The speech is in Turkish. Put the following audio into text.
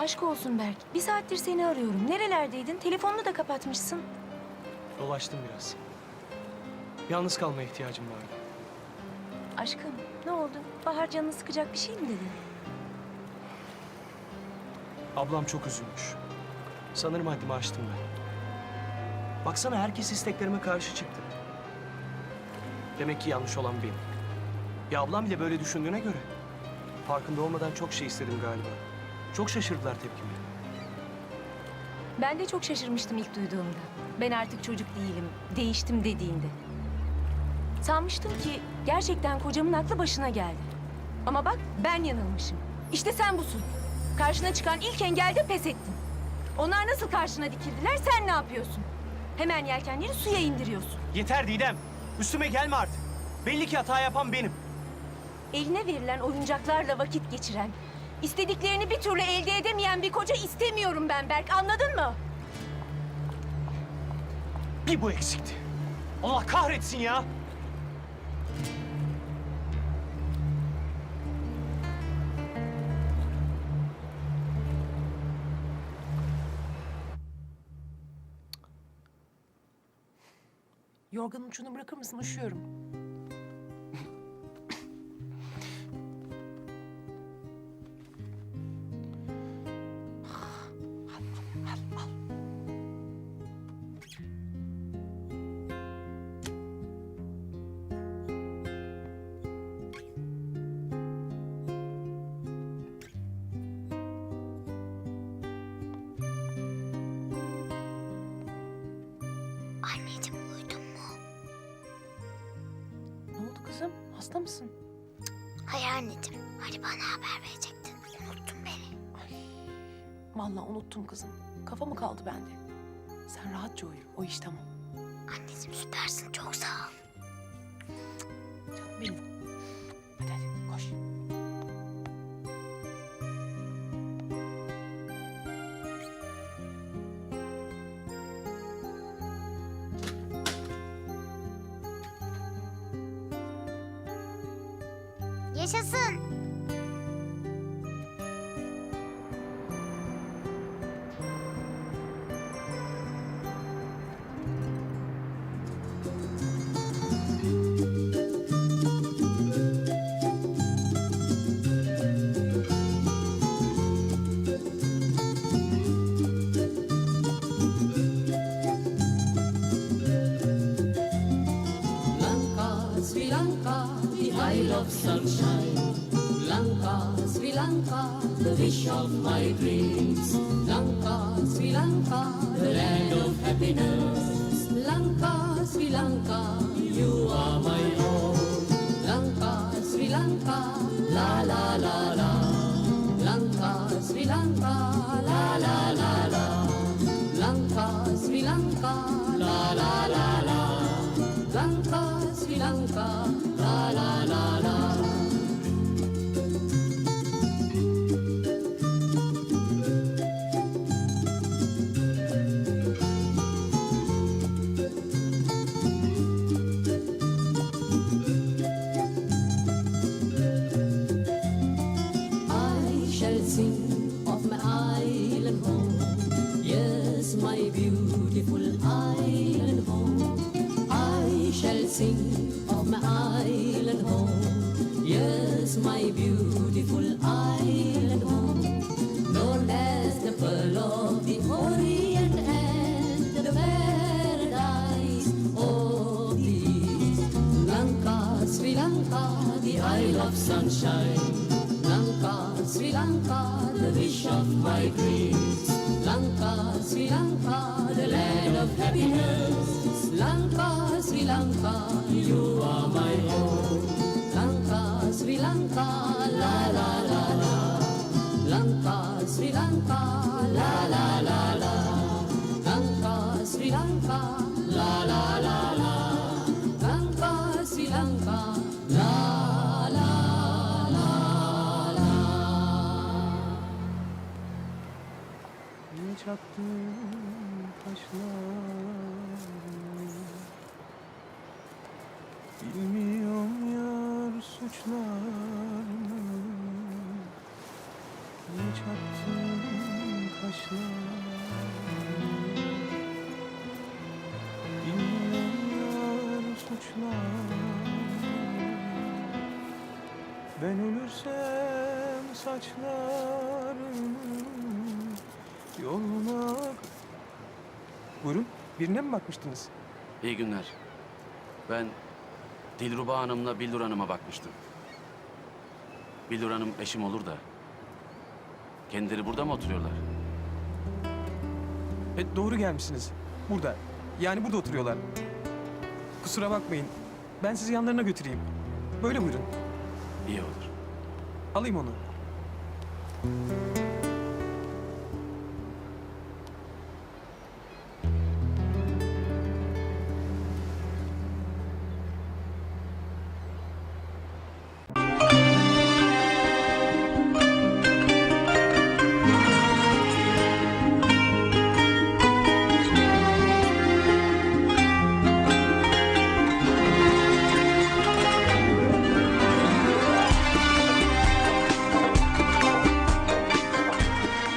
Aşk olsun Berk. Bir saattir seni arıyorum. Nerelerdeydin? Telefonunu da kapatmışsın. Dolaştım biraz. Yalnız kalmaya ihtiyacım vardı. Aşkım ne oldu? Bahar canını sıkacak bir şey mi dedi? Ablam çok üzülmüş. Sanırım haddimi aştım ben. Baksana herkes isteklerime karşı çıktı. Demek ki yanlış olan benim. Ya ablam bile böyle düşündüğüne göre. Farkında olmadan çok şey istedim galiba. Çok şaşırdılar tepkime. Ben de çok şaşırmıştım ilk duyduğumda. Ben artık çocuk değilim, değiştim dediğinde. Sanmıştım ki gerçekten kocamın aklı başına geldi. Ama bak ben yanılmışım. İşte sen busun. Karşına çıkan ilk engelde pes ettin. Onlar nasıl karşına dikildiler sen ne yapıyorsun? Hemen yelkenleri suya indiriyorsun. Yeter Didem. Üstüme gelme artık. Belli ki hata yapan benim. Eline verilen oyuncaklarla vakit geçiren, istediklerini bir türlü elde edemeyen bir koca istemiyorum ben Berk anladın mı? Bir bu eksikti. Allah kahretsin ya. Yorganın ucunu bırakır mısın? Üşüyorum. Kızım? Hasta mısın? Hayır anneciğim. Hani bana haber verecektin. Unuttun beni. Ay, vallahi unuttum kızım. Kafa mı kaldı bende? Sen rahatça uyu. O iş tamam. Anneciğim süpersin. Çok sağ ol. Canım benim. Yaşasın. The love sunshine. Lanka, Sri Lanka, the wish of my dreams. Lanka, Sri Lanka, the land of happiness. Lanka, Sri Lanka, you are my shall sing of my island home. Yes, my beautiful island home. I shall sing of my island home. Yes, my beautiful island home. Known as the pearl of the Orient and the paradise of the East. Lanka, Sri Lanka, the isle of sunshine. Lanka, Sri Lanka, the wish of my dreams. Lanka, Sri Lanka, the land of happiness. Lanka, Sri Lanka, you are my home. Lanka, Sri Lanka, la la la la. Lanka, Sri Lanka, Ne çaktın taşlar Bilmiyorum yar suçlarını çattın kaşlar Bilmiyor suçlar Ben ölürsem saçlarım Buyurun birine mi bakmıştınız? İyi günler. Ben Dilruba Hanım'la Bildur Hanım'a bakmıştım. Bildur Hanım eşim olur da. Kendileri burada mı oturuyorlar? E, doğru gelmişsiniz. Burada. Yani burada oturuyorlar. Kusura bakmayın. Ben sizi yanlarına götüreyim. Böyle buyurun. İyi olur. Alayım onu.